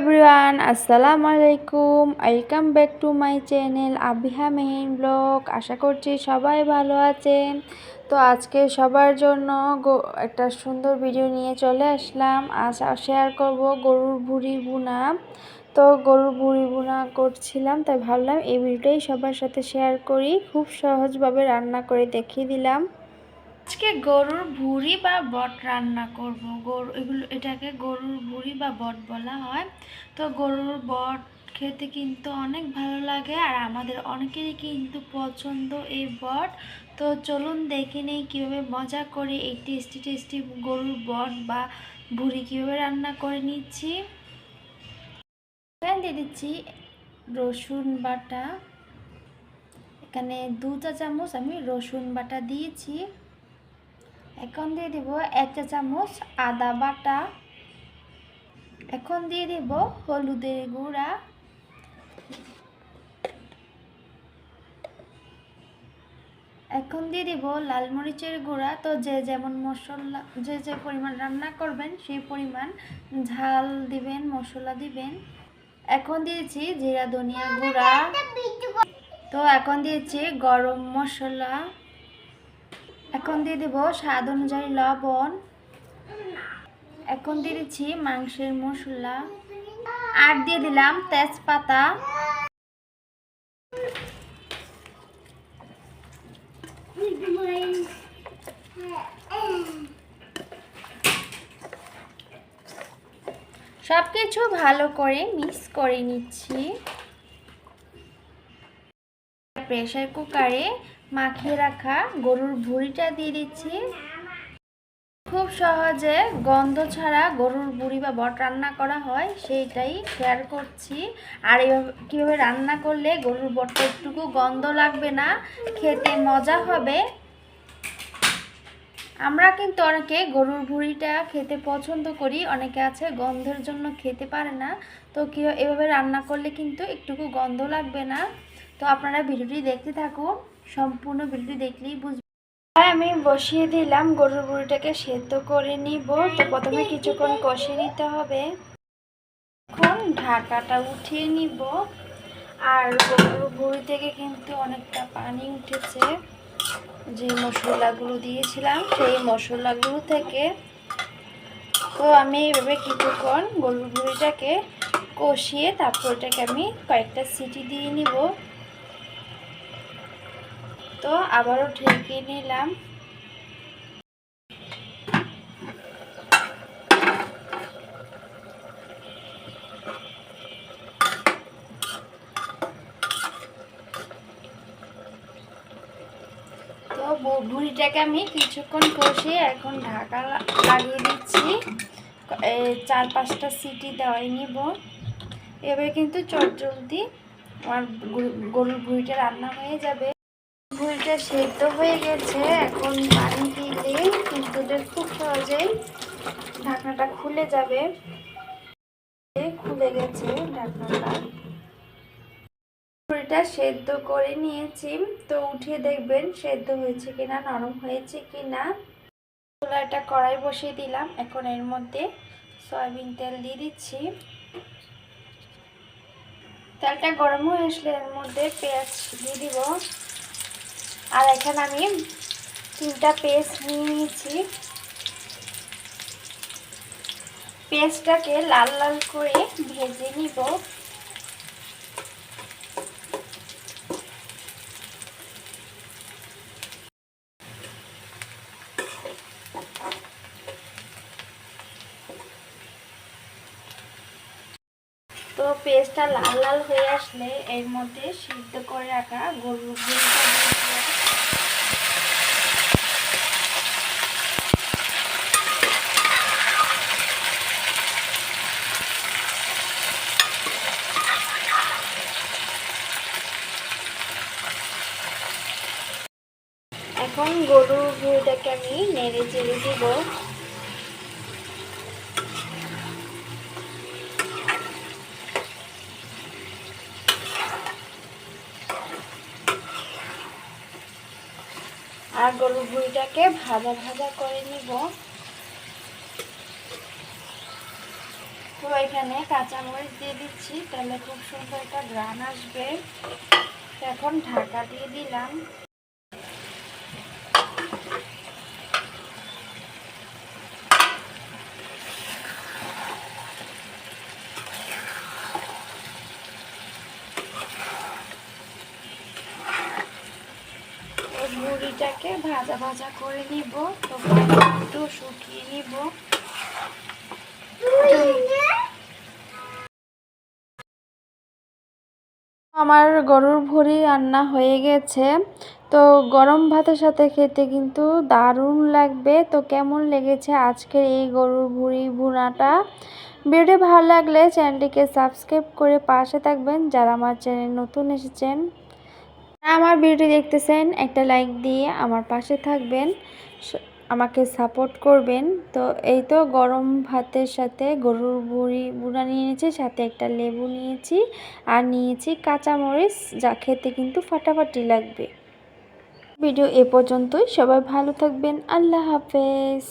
Everyone আসসালামু আলাইকুম welcome back to my channel Abiha Mehin blog আশা করছি সবাই ভালো আছেন। তো আজকে সবার জন্য একটা সুন্দর ভিডিও নিয়ে চলে আসলাম। আজ শেয়ার করব গরুর ভুড়ি বুনা। তো গরুর ভুড়ি বুনা করছিলাম, তাই ভাবলাম এই ভিডিওটাই সবার সাথে শেয়ার করি। খুব সহজভাবে রান্না করে দেখিয়ে দিলাম। আজকে গরুর ভুঁড়ি বা বট রান্না করব। গরু, এগুলো, এটাকে গরুর ভুঁড়ি বা বট বলা হয়। তো গরুর বট খেতে কিন্তু অনেক ভালো লাগে আর আমাদের অনেকেরই কিন্তু পছন্দ এই বট। তো চলুন দেখে নেই কীভাবে মজা করে এই টেস্টি টেস্টি গরুর বট বা ভুঁড়ি কীভাবে রান্না করে নিচ্ছি। দিয়ে দিচ্ছি রসুন বাটা। এখানে দু চা চামচ আমি রসুন বাটা দিয়েছি। এখন দিয়ে দিব এক চা চামচ আদা বাটা। এখন দিয়ে দিব হলুদের গুঁড়া। এখন দিয়ে দিব লাল মরিচের গুঁড়া। তো যে যেমন মশলা, যে যে পরিমাণ রান্না করবেন সেই পরিমাণ ঝাল দিবেন, মশলা দিবেন। এখন দিয়েছি জিরা ধনিয়া গুঁড়া। তো এখন দিয়েছি গরম মশলা। এখন দিয়ে দেব স্বাদ অনুযায়ী লবণ। এখন দিয়ে দিচ্ছি মাংসের মশলা। আর দিয়ে দিলাম তেজপাতা। সব কিছু ভালো করে মিক্স করে নিচ্ছি। প্রেসার কুকারে মাখিয়ে রাখা গরুর ভুঁড়িটা দিয়ে দিচ্ছি। খুব সহজে গন্ধ ছাড়া গরুর বুড়ি বা বট রান্না করা হয়, সেইটাই শেয়ার করছি। আর এভাবে কীভাবে রান্না করলে গরুর বটটা একটুকু গন্ধ লাগবে না, খেতে মজা হবে। আমরা কিন্তু অনেকে গরুর ভুঁড়িটা খেতে পছন্দ করি, অনেকে আছে গন্ধের জন্য খেতে পারে না। তো কী এভাবে রান্না করলে কিন্তু একটুকু গন্ধ লাগবে না। তো আপনারা ভিডিওটি দেখতে থাকুন। সম্পূর্ণ ভিডিওটি দেখলেই বুঝবেন আমি বসিয়ে দিলাম, গরুর বুড়িটাকে সেদ্ধ করে নিব। তো প্রথমে কিছুক্ষণ কষে নিতে হবে। এখন ঢাকাটা উঠিয়ে নিব। আর গরুর বুড়ি থেকে কিন্তু অনেকটা পানি উঠেছে। যে মশলাগুলো দিয়েছিলাম, সেই মশলাগুলো থেকে তো আমি এইভাবে কিছুক্ষণ গরুর বুড়িটাকে কষিয়ে তারপর এটাকে আমি কয়েকটা সিটি দিয়ে নিব। তো আবারও ঢেকে নিলাম। ভুড়িটাকে আমি কিছুক্ষণ কষে এখন ঢাকা লাগিয়ে দিচ্ছি। চার পাঁচটা সিটি দেওয়াই নিব। এবার কিন্তু চটজলদি আমার গরুর ভুড়িটা রান্না হয়ে যাবে। ভুড়িটা সেদ্ধ হয়ে গেছে, এখন পানি দিলে এটা খুব সহজেই ঢাকনাটা খুলে যাবে। খুলে গেছে ঢাকনাটা। ভুড়িটা সেদ্ধ করে নিয়েছি, তো উঠিয়ে দেখবেন সেদ্ধ হয়েছে কিনা, নরম হয়েছে কিনা। একটা কড়াই বসিয়ে দিলাম, এখন এর মধ্যে সয়াবিন তেল দিয়ে দিচ্ছি। তেলটা গরম হয়ে আসলে এর মধ্যে পেঁয়াজ দিয়ে দিব। আর এখানে আমি তিনটা পেস্ট নিয়ে নিয়েছি। পেস্টটাকে লাল লাল করে ভেজে নিব। তো পেস্টটা লাল লাল হয়ে আসলে এর মধ্যে সিদ্ধ করে রাখা গরুর গুঁড়িটা দিয়ে দিলাম এখন গরুর গুঁড়িটাকে আমি নেড়ে চেড়ে দিব। আর গরুর ভুঁড়িটাকে ভাজা ভাজা করে নিব। তো এখানে কাঁচামরিচ দিয়ে দিচ্ছি, তাহলে খুব সুন্দর একটা গ্রান আসবে। এখন ঢাকা দিয়ে দিলাম। মুড়িটাকে ভাজা ভাজা করে নিব তো একটু শুকিয়ে নিব। আমার গরুর ভুড়ি রান্না হয়ে গেছে। তো গরম ভাতের সাথে খেতে কিন্তু দারুণ লাগবে। তো কেমন লেগেছে আজকের এই গরুর ভুড়ি ভুনাটা? ভিডিও ভালো লাগলে চ্যানেলটিকে সাবস্ক্রাইব করে পাশে থাকবেন। যারা আমার চ্যানেল নতুন এসেছেন আমার ভিডিও দেখতেছেন, একটা লাইক দিয়ে আমার পাশে থাকবেন আমাকে সাপোর্ট করবেন। তো এই তো গরম ভাতের সাথে গরুর বুড়ি বুড়া নিয়েছি, সাথে একটা লেবু নিয়েছি, আর নিয়েছি কাঁচামরিচ, যা খেতে কিন্তু ফাটাফাটি লাগবে। ভিডিও এ পর্যন্তই, সবাই ভালো থাকবেন, আল্লাহ হাফেজ।